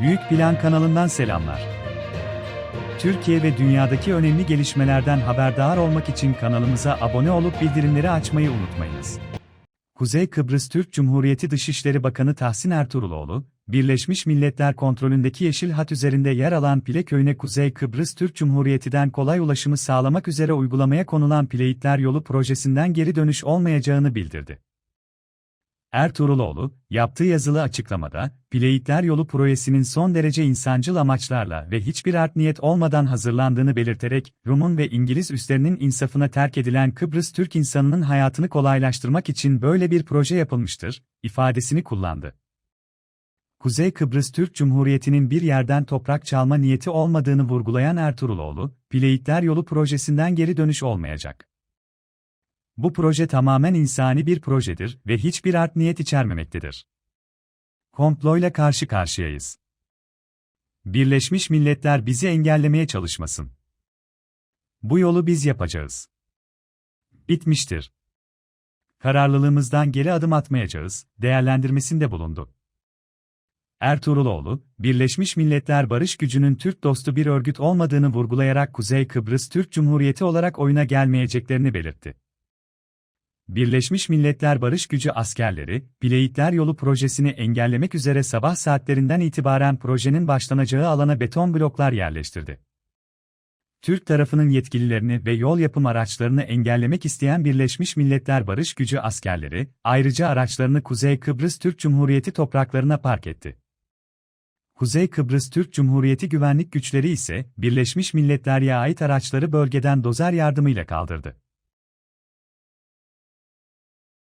Büyük Plan kanalından selamlar. Türkiye ve dünyadaki önemli gelişmelerden haberdar olmak için kanalımıza abone olup bildirimleri açmayı unutmayınız. Kuzey Kıbrıs Türk Cumhuriyeti Dışişleri Bakanı Tahsin Ertuğruloğlu, Birleşmiş Milletler kontrolündeki Yeşil Hat üzerinde yer alan Pile Köyü'ne Kuzey Kıbrıs Türk Cumhuriyeti'den kolay ulaşımı sağlamak üzere uygulamaya konulan Pleyitler Yolu projesinden geri dönüş olmayacağını bildirdi. Ertuğruloğlu, yaptığı yazılı açıklamada, Pleyitler Yolu projesinin son derece insancıl amaçlarla ve hiçbir art niyet olmadan hazırlandığını belirterek, Rum'un ve İngiliz üslerinin insafına terk edilen Kıbrıs Türk insanının hayatını kolaylaştırmak için böyle bir proje yapılmıştır, ifadesini kullandı. Kuzey Kıbrıs Türk Cumhuriyeti'nin bir yerden toprak çalma niyeti olmadığını vurgulayan Ertuğruloğlu, Pleyitler Yolu projesinden geri dönüş olmayacak. Bu proje tamamen insani bir projedir ve hiçbir art niyet içermemektedir. Komployla karşı karşıyayız. Birleşmiş Milletler bizi engellemeye çalışmasın. Bu yolu biz yapacağız. Bitmiştir. Kararlılığımızdan geri adım atmayacağız, değerlendirmesinde bulundu. Ertuğruloğlu, Birleşmiş Milletler Barış Gücü'nün Türk dostu bir örgüt olmadığını vurgulayarak Kuzey Kıbrıs Türk Cumhuriyeti olarak oyuna gelmeyeceklerini belirtti. Birleşmiş Milletler Barış Gücü askerleri, Pleyitler Yolu projesini engellemek üzere sabah saatlerinden itibaren projenin başlanacağı alana beton bloklar yerleştirdi. Türk tarafının yetkililerini ve yol yapım araçlarını engellemek isteyen Birleşmiş Milletler Barış Gücü askerleri, ayrıca araçlarını Kuzey Kıbrıs Türk Cumhuriyeti topraklarına park etti. Kuzey Kıbrıs Türk Cumhuriyeti güvenlik güçleri ise, Birleşmiş Milletler'e ait araçları bölgeden dozer yardımıyla kaldırdı.